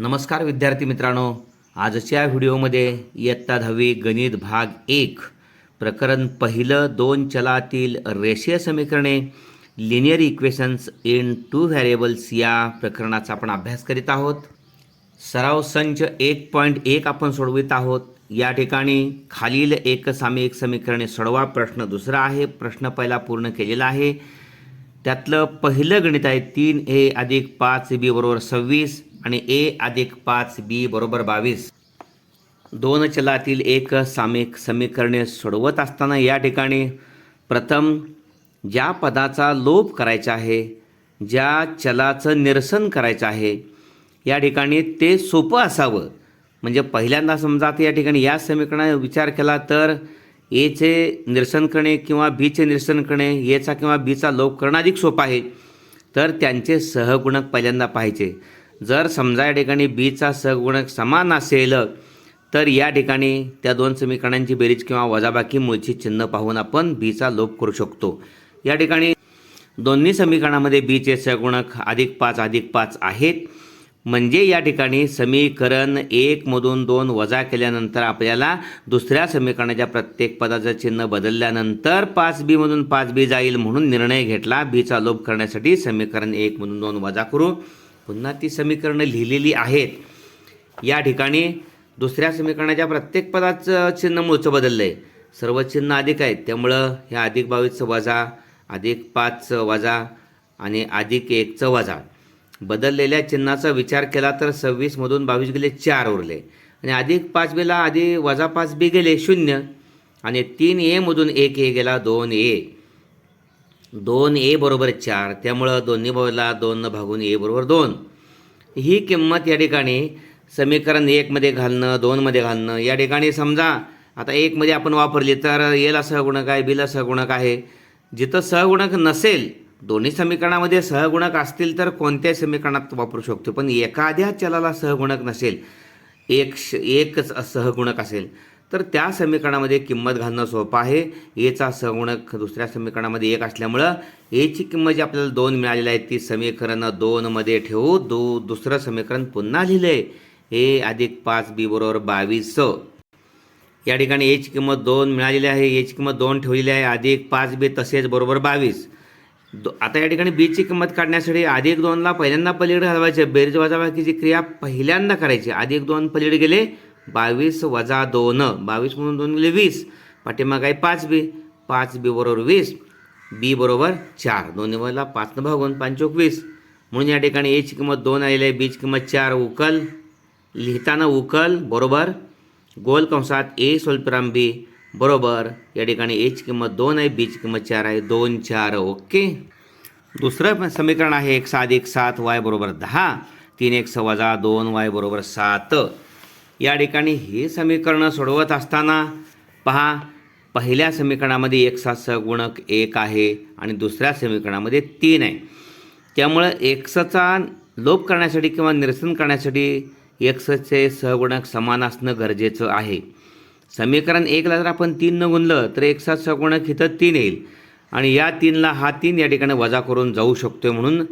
नमस्कार विद्यार्थी मित्रांनो आजच्या व्हिडिओमध्ये इयत्ता दहावी गणित भाग एक प्रकरण पहिलं दोन चलातील रेषीय समीकरणे linear equations in two variables या प्रकरणाचा आपण अभ्यास करीत आहोत सराव संच एक पॉईंट एक आपण सोडवित आहोत या ठिकाणी खालील एक सामयिक समीकरणे सोडवा प्रश्न दुसरा आहे प्रश्न पहिला पूर्ण केलेला आहे त्यातलं पहिलं गणित आहे तीन ए अधिक पाच बी बरोबर सव्वीस आणि ए अधिक पाच बी बरोबर बावीस दोन चलातील एक सामिक समीकरणे सोडवत असताना या ठिकाणी प्रथम ज्या पदाचा लोप करायचा आहे ज्या चलाचं निरसन करायचं आहे या ठिकाणी ते सोपं असावं म्हणजे पहिल्यांदा समजा या ठिकाणी या समीकरणा विचार केला तर एचे निरसन करणे किंवा बीचे निरसन करणे एचा किंवा बीचा लोप करणं अधिक सोपं आहे तर त्यांचे सहगुणक पहिल्यांदा पाहिजे जर समजा या ठिकाणी बीचा सगुणक समान असेल तर या ठिकाणी त्या दोन समीकरणांची बेरीज किंवा वजाबाकी मूळची चिन्ह पाहून आपण बीचा लोप करू शकतो या ठिकाणी दोन्ही समीकरणामध्ये बीचे सगुणक अधिक पाच अधिक पाच आहेत म्हणजे या ठिकाणी समीकरण एकमधून दोन वजा केल्यानंतर आपल्याला दुसऱ्या समीकरणाच्या प्रत्येक पदाचं चिन्ह बदलल्यानंतर पाच बीमधून पाच बी जाईल म्हणून निर्णय घेतला बीचा लोप करण्यासाठी समीकरण एकमधून दोन वजा करू पुन्हा ती समीकरणं लिहिलेली आहेत या ठिकाणी दुसऱ्या समीकरणाच्या प्रत्येक पदाचं चिन्ह मूळचं बदललं आहे सर्व चिन्ह अधिक आहेत त्यामुळं ह्या अधिक बावीसचं वजा अधिक पाचचं वजा आणि अधिक एकचं वजा बदललेल्या चिन्हाचा विचार केला तर सव्वीसमधून बावीस गेले चार उरले आणि अधिक पाच बीला आधी वजा पाच बी गेले शून्य आणि तीन एमधून एक ए गेला दोन ए दोन ए बरोबर चार त्यामुळं दोन्ही बाजूला दोन भागून ए बरोबर दोन ही किंमत या ठिकाणी समीकरण एकमध्ये घालणं दोनमध्ये घालणं या ठिकाणी समजा आता एकमध्ये आपण वापरली तर एला सहगुणक आहे बीला सहगुणक आहे जिथं सहगुणक नसेल दोन्ही समीकरणामध्ये सहगुणक असतील तर कोणत्याही समीकरणात वापरू शकतो पण एखाद्या चलाला सहगुणक नसेल एक श एकच सहगुणक असेल तर त्या समीकरणामध्ये किंमत घालणं सोपं आहे एचा सगुणक दुसऱ्या समीकरणामध्ये एक असल्यामुळं एची किंमत जी आपल्याला दोन मिळालेली आहे ती समीकरण दोनमध्ये ठेवू दो दुसरं समीकरण पुन्हा लिहिलं आहे ए अधिक पाच बी बरोबर बावीस या ठिकाणी एची किंमत दोन मिळालेली आहे एची किंमत दोन ठेवलेली आहे अधिक पाच बी तसेच बरोबर बावीस दो आता या ठिकाणी बीची किंमत काढण्यासाठी अधिक दोनला पहिल्यांदा पलीकडे हलवायचे जी क्रिया पहिल्यांदा करायची अधिक दोन पलीकडे गेले बावीस वजा दोन बावीस म्हणून दोन गेले वीस पाठीमाग आहे पाच बी पाच बी बरोबर वीस बी बरोबर चार दोन्ही वेळेला न भागून पाचोक वीस म्हणून या ठिकाणी एची किंमत दोन आलेली आहे बीची किंमत चार उकल लिहिताना उकल बरोबर गोल कंसात ए सोलप्राम बी बरोबर या ठिकाणी एची किंमत दोन आहे बीची किंमत चार आहे दोन चार ओके दुसरं समीकरण आहे एक सात एक सात वाय बरोबर दहा तीन एक वजा दोन वाय बरोबर सात या ठिकाणी हे समीकरणं सोडवत असताना पहा पहिल्या समीकरणामध्ये एक सात सगुणक एक आहे आणि दुसऱ्या समीकरणामध्ये तीन आहे त्यामुळं एक्सचा लोप करण्यासाठी किंवा निरसन करण्यासाठी एकसचे सहगुणक समान असणं गरजेचं आहे समीकरण एकला जर आपण तीननं गुणलं तर एकसात सहगुणक इथं तीन येईल आणि या तीनला हा तीन या ठिकाणी वजा करून जाऊ शकतो म्हणून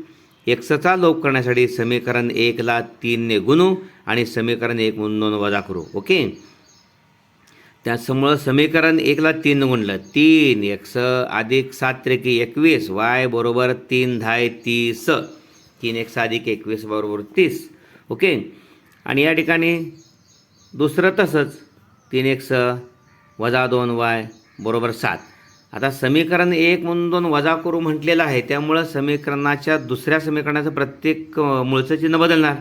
एक्सचा लोप करण्यासाठी समीकरण एकला तीनने गुणू आणि समीकरण एक म्हणून वजा करू ओके त्याचमुळं समीकरण एकला तीन गुणलं तीन एक स अधिक सात त्रिकी एकवीस वाय बरोबर तीन धाय तीस तीन एक्स अधिक एकवीस बरोबर तीस ओके आणि या ठिकाणी दुसरं तसंच तीन एक स वजा दोन वाय बरोबर सात आता समीकरण एक म्हणून दोन वजा करू म्हटलेलं आहे त्यामुळं समीकरणाच्या दुसऱ्या समीकरणाचं प्रत्येक मूळचं चिन्ह बदलणार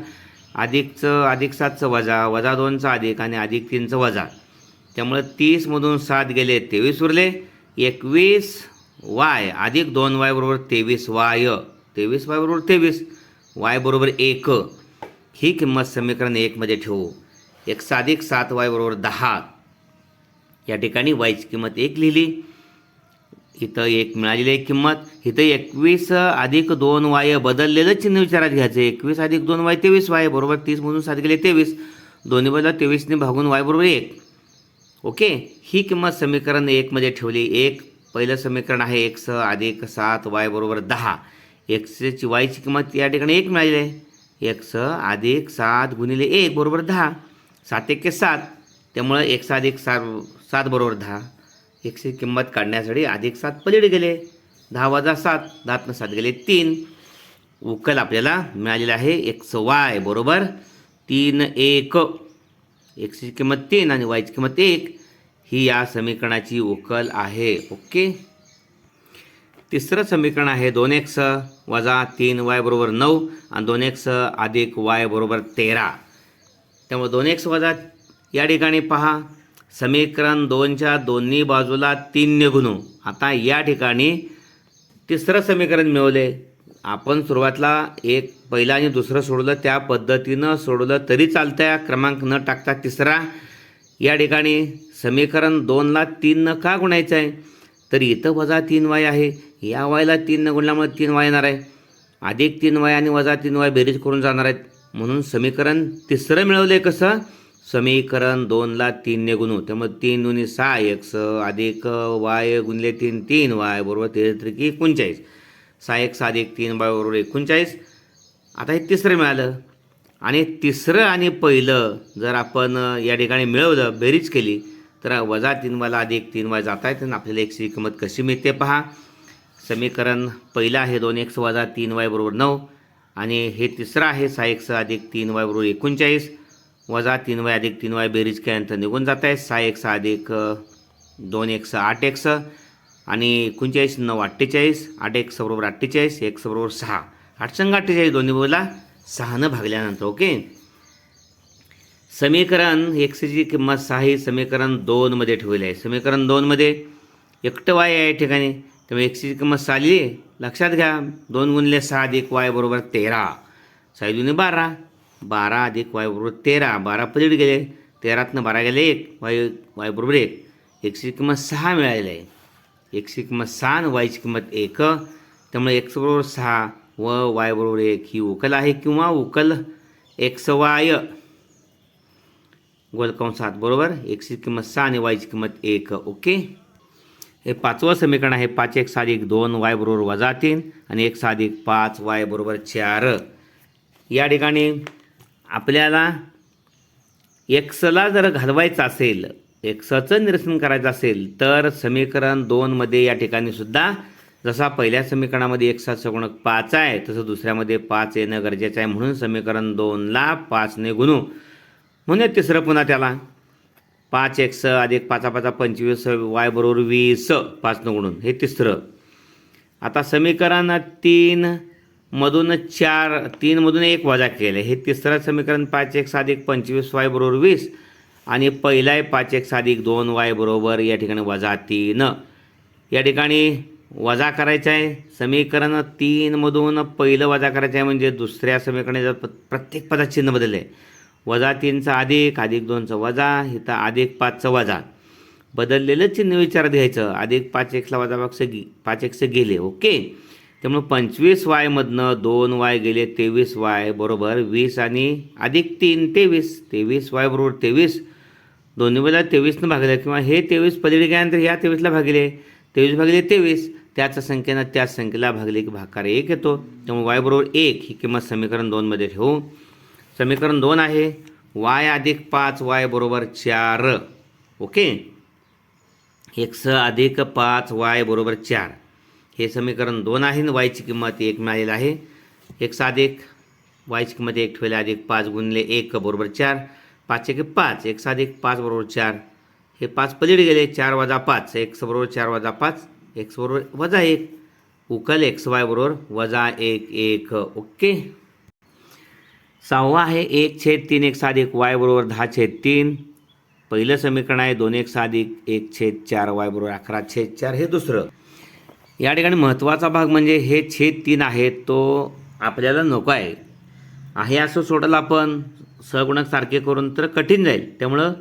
अधिकचं अधिक सातचं वजा वजा दोनचं अधिक आणि अधिक तीनचं वजा त्यामुळं तीसमधून सात गेले तेवीस उरले एकवीस वाय अधिक दोन वाय बरोबर तेवीस वाय तेवीस वाय बरोबर तेवीस वाय बरोबर एक ही किंमत समीकरण एकमध्ये ठेवू एक साधिक सात वाय बरोबर दहा या ठिकाणी वायची किंमत एक लिहिली इथं एक मिळालेली आहे किंमत इथं एकवीस अधिक दोन वाय बदललेलं चिन्ह विचारात घ्यायचं एकवीस अधिक दोन वाय तेवीस वाय बरोबर तीस तीसमधून सात गेले तेवीस दोन्ही बाजूला तेवीसने भागून वाय बरोबर एक ओके ही किंमत समीकरण एकमध्ये ठेवली एक पहिलं समीकरण आहे एक स अधिक सात वाय बरोबर दहा एकशेची वायची किंमत या ठिकाणी एक मिळालेली आहे एक स अधिक सात गुणिले एक बरोबर दहा सात एक सात त्यामुळं एक सात एक सात सात बरोबर दहा एकशे किंमत काढण्यासाठी अधिक सात पलीड गेले दहा वजा सात दहातनं सात गेले तीन उकल आपल्याला मिळालेला आहे एक्स वाय बरोबर तीन एक एक्सची किंमत तीन आणि वायची किंमत एक ही या समीकरणाची उकल आहे ओके तिसरं समीकरण आहे दोन एक्स वजा तीन वाय बरोबर नऊ आणि दोन एक्स अधिक वाय बरोबर तेरा त्यामुळे दोन एक्स वजा या ठिकाणी पहा समीकरण दोनच्या दोन्ही बाजूला तीन निघून आता या ठिकाणी तिसरं समीकरण मिळवले आपण सुरुवातला एक पहिलं आणि दुसरं सोडलं त्या पद्धतीनं सोडलं तरी चालतं क्रमांक न टाकता तिसरा या ठिकाणी समीकरण दोनला तीननं का गुणायचं आहे तर इथं वजा तीन वाय आहे या वायला तीननं गुणल्यामुळे तीन वाय येणार आहे अधिक तीन वाय आणि वजा तीन वाय बेरीज करून जाणार आहेत म्हणून समीकरण तिसरं मिळवलं आहे कसं समीकरण दोनला ने गुणू त्यामुळे तीन गुणी सहा एक्स अधिक वाय गुणले तीन तीन वाय बरोबर तेहत्रिकी एकोणचाळीस सहा एक सहा अधिक तीन वाय बरोबर एकोणचाळीस आता हे तिसरं मिळालं आणि तिसरं आणि पहिलं जर आपण या ठिकाणी मिळवलं बेरीज केली तर वजा तीन वाला अधिक तीन वाय जात आहेत आपल्याला सी किंमत कशी मिळते पहा समीकरण पहिलं आहे दोन एक्स वजा तीन वाय बरोबर नऊ आणि हे तिसरं आहे सहा एक सहा अधिक तीन वाय बरोबर एकोणचाळीस वजा तीन वाय अधिक तीन वाय बेरीज केल्यानंतर निघून जात आहे सहा एक सहा अधिक दोन एक सहा आठ एक सहा आणि एकोणचाळीस नऊ अठ्ठेचाळीस आठ एक बरोबर अठ्ठेचाळीस एक बरोबर सहा आठशंग अठ्ठेचाळीस दोन्ही सहा सहानं भागल्यानंतर ओके समीकरण एक्सची किंमत सहा ही समीकरण दोनमध्ये ठेवले आहे समीकरण दोनमध्ये एकटं वाय आहे ठिकाणी त्यामुळे एक्सची किंमत सहा लिहिली लक्षात घ्या दोन गुणले सहा अधिक वाय बरोबर तेरा साई दुने बारा बारा अधिक वायबरोबर तेरा बारा पलीड गेले तेरातनं बारा गेले एक वाय वायबरोबर एक एकशे किंमत सहा मिळालेलं आहे एकशे किंमत सहा आणि वायची किंमत एक त्यामुळे एक्सबरोबर सहा व वाय वायबरोबर एक ही उकल आहे किंवा उकल एक्स वाय सात बरोबर एकशे किंमत सहा आणि वायची किंमत एक ओके हे पाचवं समीकरण आहे पाच एक साधिक दोन वाय बरोबर वजा तीन आणि एक साधिक पाच वाय बरोबर चार या ठिकाणी आपल्याला एक्सला जर घालवायचं असेल एक्सचं निरसन करायचं असेल तर समीकरण दोनमध्ये या ठिकाणी सुद्धा जसा पहिल्या समीकरणामध्ये एक सात गुणक पाच आहे तसं दुसऱ्यामध्ये पाच येणं गरजेचं आहे म्हणून समीकरण दोनला पाचने गुणू म्हणून तिसरं पुन्हा त्याला पाच एक्स अधिक पाचा पाचा पंचवीस वाय बरोबर वीस पाचनं गुणून हे तिसरं आता समीकरण तीन मधून चार तीनमधून एक वजा केले हे तिसरं समीकरण पाच एक साधिक पंचवीस वाय बरोबर वीस आणि पहिला आहे पाच एक साधिक दोन वाय बरोबर या ठिकाणी वजा तीन या ठिकाणी वजा करायचं आहे समीकरण तीनमधून पहिलं वजा करायचं आहे म्हणजे दुसऱ्या जर प्रत्येक पदात चिन्ह बदललं आहे वजा तीनचा अधिक अधिक दोनचा वजा इथं अधिक पाचचं वजा बदललेलं चिन्ह विचार घ्यायचं अधिक पाच एकला वजा गी पाच एकचं गेले ओके त्यामुळे पंचवीस वायमधनं दोन वाय गेले तेवीस वाय बरोबर वीस आणि अधिक तीन तेवीस तेवीस वाय बरोबर तेवीस दोन्ही वेळेला तेवीसनं भागले किंवा हे तेवीस पलीकडे गेल्यानंतर ह्या तेवीसला भागले तेवीस भागले तेवीस त्याच संख्येनं त्याच संख्येला भागले की भागकार एक येतो त्यामुळे वाय बरोबर एक ही किंमत समीकरण दोनमध्ये ठेवू समीकरण दोन आहे वाय अधिक पाच वाय बरोबर चार ओके स अधिक पाच वाय बरोबर चार हे समीकरण दोन आहे आणि वायची किंमत एक मिळालेलं आहे एक साध एक वायची किंमत एक ठेवली अधिक पाच गुणले एक बरोबर चार पाच एक पाच एक साध एक पाच बरोबर चार हे पाच पलीड गेले चार वाजा पाच एक्स बरोबर चार वाजा पाच एक्स बरोबर वजा एक उकल एक्स वाय बरोबर वजा एक एक ओके सहावा आहे एक छेद तीन एक साध एक वाय बरोबर दहा छेद तीन पहिलं समीकरण आहे दोन एक साधिक एक छेद चार वाय बरोबर अकरा छेद चार हे दुसरं या ठिकाणी महत्त्वाचा भाग म्हणजे हे छेद तीन आहे तो आपल्याला नको आहे आहे असं सोडलं आपण सहगुणक सारखे करून तर कठीण जाईल त्यामुळं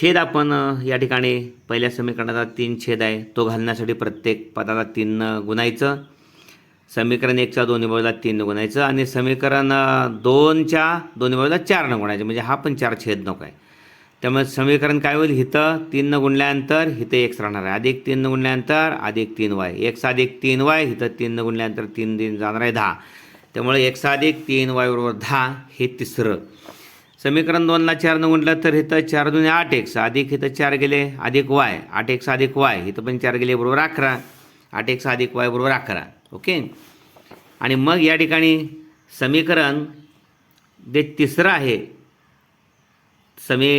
छेद आपण या ठिकाणी पहिल्या समीकरणाचा तीन छेद आहे तो घालण्यासाठी प्रत्येक पदाला तीन गुणायचं समीकरण एकच्या दोन्ही बाजूला तीन गुणायचं आणि समीकरण दोनच्या दोन्ही बाजूला चार न गुणायचं म्हणजे हा पण चार छेद नको आहे त्यामुळे समीकरण काय होईल हिथं तीननं गुणल्यानंतर हिथं एक्स राहणार आहे अधिक तीननं गुणल्यानंतर अधिक तीन वाय एक्स अधिक तीन वाय हिथं तीननं गुणल्यानंतर तीन दिन जाणार आहे दहा त्यामुळे एक्स अधिक तीन वाय बरोबर दहा हे तिसरं समीकरण दोनला चारनं गुणलं तर हिथं चार दोन आठ एक्स अधिक हिथं चार गेले अधिक वाय आठ एक्स अधिक वाय हिथं पण चार गेले बरोबर अकरा आठ एक्स अधिक वाय बरोबर अकरा ओके आणि मग या ठिकाणी समीकरण जे तिसरं आहे समी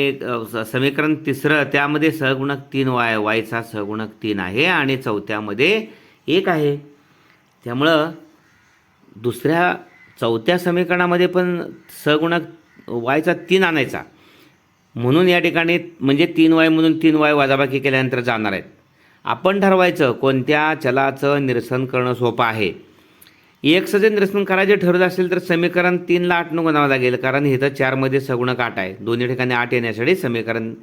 समीकरण तिसरं त्यामध्ये सहगुणक तीन वाय वायचा सहगुणक तीन आहे आणि चौथ्यामध्ये एक आहे त्यामुळं दुसऱ्या चौथ्या समीकरणामध्ये पण सहगुणक वायचा तीन आणायचा म्हणून या ठिकाणी म्हणजे तीन वाय म्हणून तीन वाय वाजाबाकी केल्यानंतर जाणार आहेत आपण ठरवायचं कोणत्या चलाचं निरसन करणं सोपं आहे एक सजन निरसन करायचे ठरवलं असेल तर समीकरण तीनला आठ न गुणावं लागेल कारण हे तर चारमध्ये सगुण काट आहे दोन्ही ठिकाणी आठ येण्यासाठी समीकरण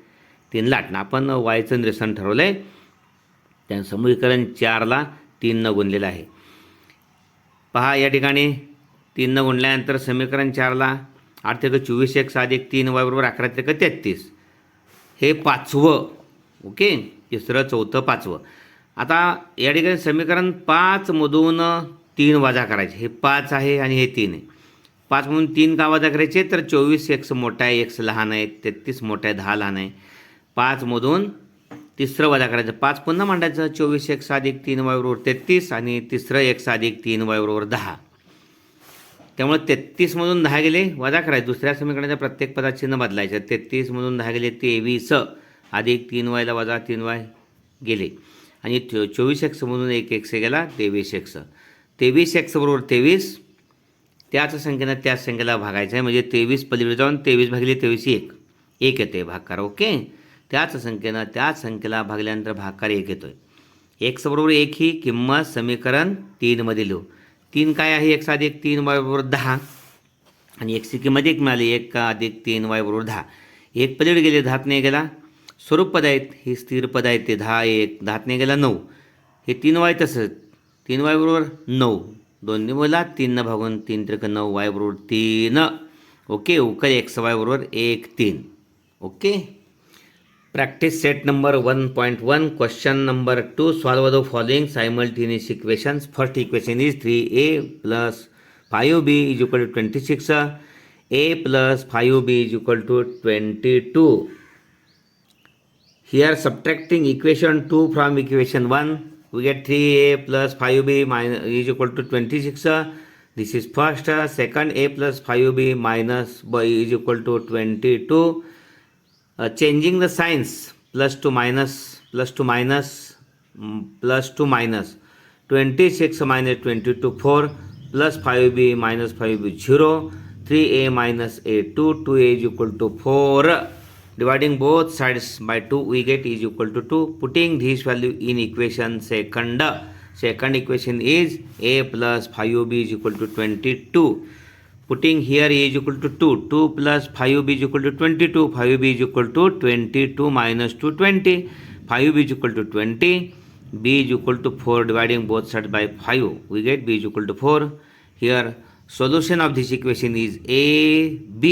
तीनला आठ आपण वायचं निरसन ठरवलं आहे त्या समीकरण चारला तीननं गुणलेलं आहे पहा या ठिकाणी तीननं गुणल्यानंतर समीकरण चारला आठ ते चोवीस एक सात एक तीन वाय बरोबर अकरा ते तेहत्तीस हे पाचवं ओके तिसरं चौथं पाचवं आता या ठिकाणी समीकरण पाचमधून तीन वजा करायचे हे पाच आहे आणि हे तीन आहे पाच म्हणून तीन का वजा करायचे तर चोवीस एक्स मोठा आहे एक्स लहान आहे तेहत्तीस मोठा आहे दहा लहान आहे पाचमधून तिसरं वजा करायचं पाच पुन्हा मांडायचं चोवीस एक्स अधिक तीन वायबरोबर तेहत्तीस आणि तिसरं एक्स अधिक तीन वायबरोबर दहा त्यामुळे तेहत्तीसमधून दहा गेले वजा करायचं दुसऱ्या समीकरणाच्या प्रत्येक पदात चिन्ह बदलायचं तेहतीसमधून दहा गेले तेवीस अधिक तीन वायला वजा तीन वाय गेले आणि चोवीस एक्समधून एक एकशे गेला तेवीस एक्स तेवीस एक्सबरोबर तेवीस त्याच संख्येनं त्याच संख्येला भागायचं आहे म्हणजे तेवीस पलीकडे जाऊन तेवीस भागले तेवीस एक एक येते भागकार ओके त्याच संख्येनं त्याच संख्येला भागल्यानंतर भागकार एक येतो आहे एक्सबरोबर एक ही किंमत समीकरण तीनमध्ये लिहू तीन काय आहे एक अधिक एक तीन बरोबर दहा आणि एकची किंमत एक मिळाली एक अधिक तीन वाय बरोबर दहा एक पलीकडे गेले दहात नाही गेला स्वरूप पद आहेत ही स्थिर पद आहेत ते दहा एक दहात नाही गेला नऊ हे तीन वाय तसंच तीन वाय बरोबर नऊ दोन्ही बोला तीननं भागून तीन त्रिक नऊ वाय बरोबर तीन ओके उकल एक्स वाय बरोबर एक तीन okay practice set number one point one question number two solve the following simultaneous equations first equation is three A plus five B is equal to twenty six A plus five B is equal to twenty two here subtracting equation two from equation one we get 3a plus 5b minus is equal to 26 this is first second a plus 5b minus b is equal to 22 uh, changing the signs plus to minus plus to minus mm, plus to minus 26 minus 22 4 plus 5b minus 5b 0 3a minus a 2 2a is equal to 4 dividing both sides by 2 we get is equal to 2 putting this value in equation second second equation is a plus 5b is equal to 22 putting here a is equal to 2 2 plus 5b is equal to 22 5b is equal to 22 minus 2 20 5b is equal to 20 b is equal to 4 dividing both sides by 5 we get b is equal to 4 here solution of this equation is a b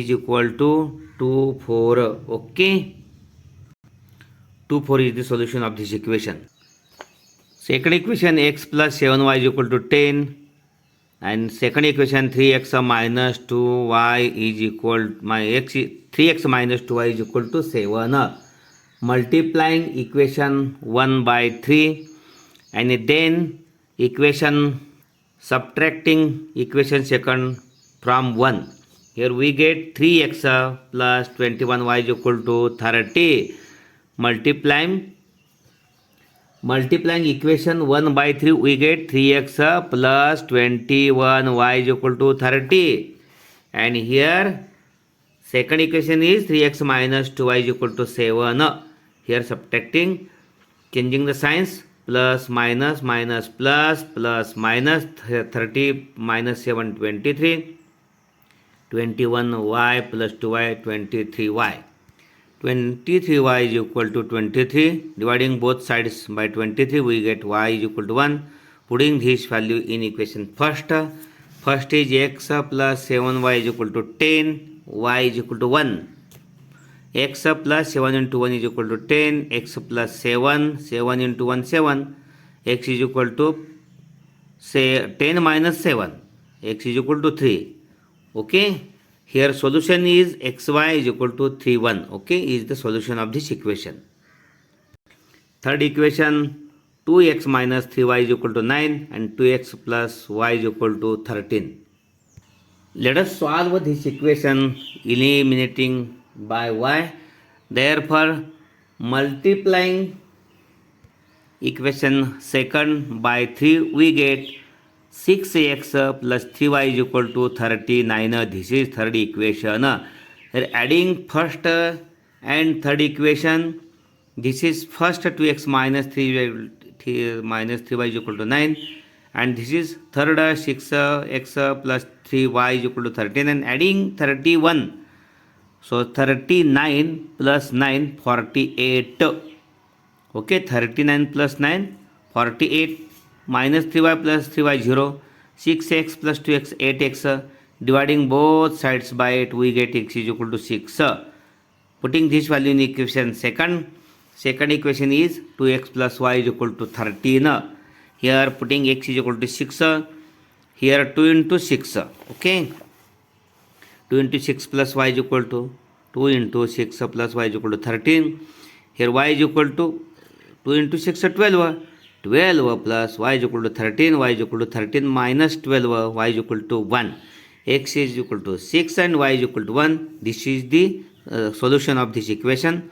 is equal to 2 4 okay 2 4 is the solution of this equation second equation x plus 7y is equal to 10 and second equation 3x minus 2y is equal my x 3x minus 2y is equal to 7 multiplying equation 1 by 3 and then equation subtracting equation second from 1 here we get 3x plus 21y is equal to 30. Multiplying multiplying equation 1 by 3 we get 3x plus 21y is equal to 30. And here second equation is 3x minus 2y is equal to 7. Here subtracting changing the signs plus minus minus plus plus minus 30 minus 7 23 21y plus 2y 23y 23y is equal to 23 dividing both sides by 23 we get y is equal to 1 putting this value in equation first first is x plus 7y is equal to 10 y is equal to 1 x plus 7 into 1 is equal to 10 x plus 7 7 into 1 7 x is equal to say 10 minus 7 x is equal to 3 okay here solution is xy is equal to 3 1 okay is the solution of this equation third equation 2x minus 3y is equal to 9 and 2x plus y is equal to 13 let us solve this equation eliminating by y therefore multiplying equation second by 3 we get six x plus three y is equal to thirty nine. This is third equation. Here adding first and third equation. This is first two x minus three y minus three y is equal to nine. And this is third 6x plus 3y is equal to 13 and adding 31 so 39 plus 9 48 okay 39 plus 9 48 minus 3y plus 3y 0 6x plus 2x 8x dividing both sides by 8 we get x is equal to 6 putting this value in equation second second equation is 2x plus y is equal to 13 here putting x is equal to 6 here 2 into 6 okay 2 into 6 plus y is equal to 2 into 6 plus y is equal to 13 here y is equal to 2 into 6 12 12 plus y is equal to 13, y is equal to 13 minus 12, y is equal to 1, x is equal to 6 and y is equal to 1. This is the uh, solution of this equation,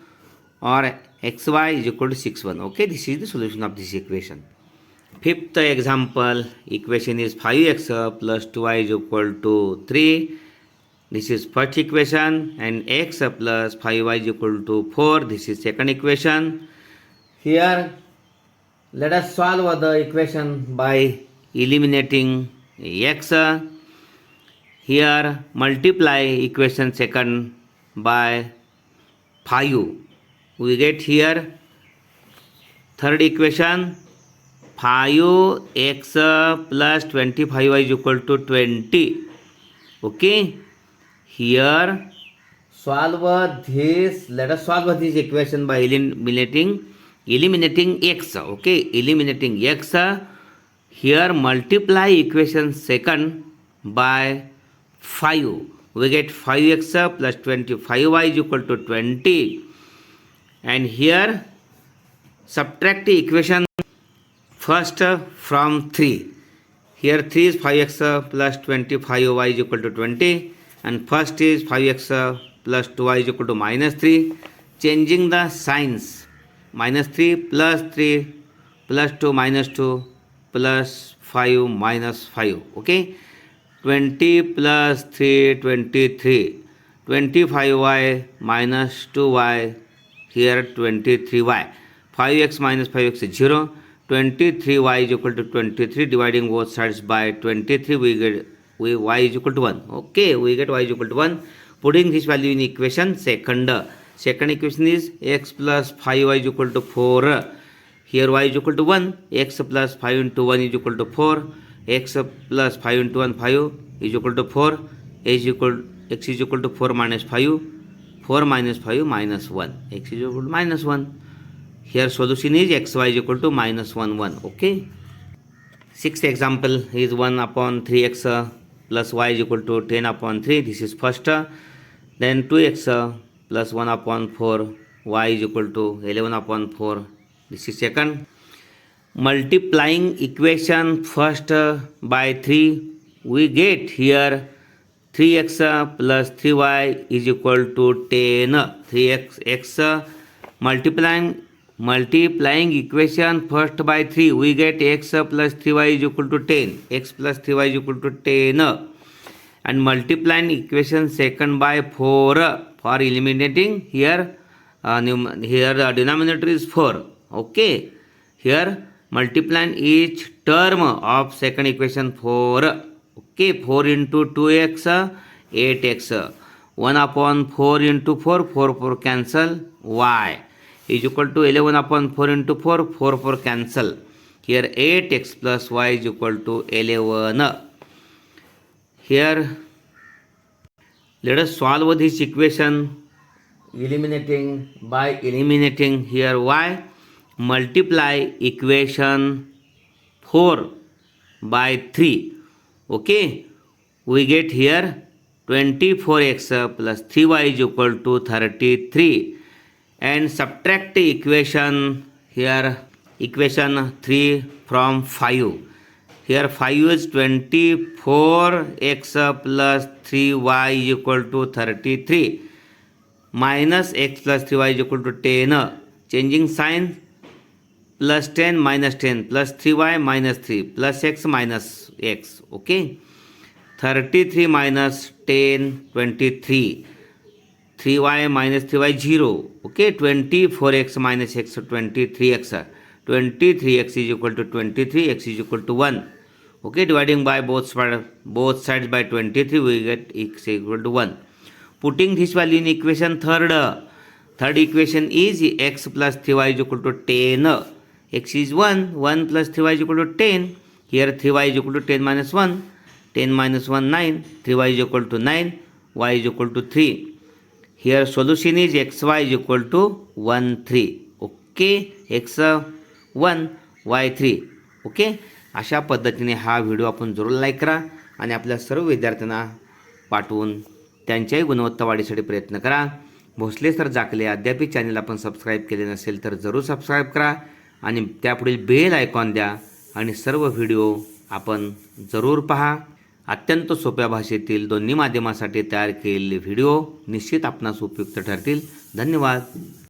or xy is equal to 6, 1. Okay, this is the solution of this equation. Fifth example, equation is 5x plus 2y is equal to 3. This is first equation, and x plus 5y is equal to 4. This is second equation. Here let us solve the equation by eliminating x here multiply equation second by 5 we get here third equation 5x plus 25 is equal to 20 okay here solve this let us solve this equation by eliminating eliminating x okay eliminating x here multiply equation second by 5 we get 5x plus 25y is equal to 20 and here subtract equation first from 3 here 3 is 5x plus 25y is equal to 20 and first is 5x plus 2y is equal to minus 3 changing the signs minus 3 plus 3 plus 2 minus 2 plus 5 minus 5 okay 20 plus 3 23 25y minus 2y here 23y 5x minus 5x is 0 23y is equal to 23 dividing both sides by 23 we get we, y is equal to 1 okay we get y is equal to 1 putting this value in equation second Second equation is x plus 5y is equal to 4. Here y is equal to 1. x plus 5 into 1 is equal to 4. x plus 5 into 1 5 is equal to 4. is equal x is equal to 4 minus 5. 4 minus 5 minus 1. x is equal to minus 1. Here solution is xy is equal to minus 1 1. Okay. Sixth example is 1 upon 3x plus y is equal to 10 upon 3. This is first. Then 2x plus 1 upon 4, y is equal to 11 upon 4. This is second. Multiplying equation first by 3, we get here 3x plus 3y is equal to 10. 3x multiplying equation first by 3, we get x plus 3y is equal to 10. X plus 3y is equal to 10. And multiplying equation second by 4, for eliminating here uh, here the denominator is 4 okay here multiplying each term of second equation 4 okay 4 into 2x 8x 1 upon 4 into 4 4 4 cancel y is equal to 11 upon 4 into 4 4 4 cancel here 8x plus y is equal to 11 here let us solve this equation eliminating by eliminating here y multiply equation 4 by 3 okay we get here 24x plus 3y is equal to 33 and subtract equation here equation 3 from 5 here 5 is 24 x plus 3y is equal to 33 minus x plus 3y is equal to 10 changing sign plus 10 minus 10 plus 3y minus 3 plus x minus x okay 33 minus 10 23 3y minus 3y 0 okay 24x minus x 23x 23 x is equal to 23 x is equal to 1 okay dividing by both both sides by 23 we get x equal to 1 putting this value in equation third third equation is x plus 3y is equal to 10 x is 1 1 plus 3y is equal to 10 here 3y is equal to 10 minus 1 10 minus 1 9 3y is equal to 9 y is equal to 3 here solution is xy is equal to 1 3 okay x one Y three okay अशा पद्धतीने हा video आपण जरूर like करा आणि आपल्या सर्व विद्यार्थ्यांना पाठवून त्यांच्याही गुणवत्ता वाढीसाठी प्रयत्न करा भोसले सर जाकले अद्यापी चॅनल आपण सबस्क्राईब केले नसेल तर जरूर सबस्क्राईब करा आणि त्यापुढील बेल आयकॉन द्या आणि सर्व व्हिडिओ आपण जरूर पहा अत्यंत सोप्या भाषेतील दोन्ही माध्यमासाठी तयार केलेले व्हिडिओ निश्चित आपणास उपयुक्त ठरतील धन्यवाद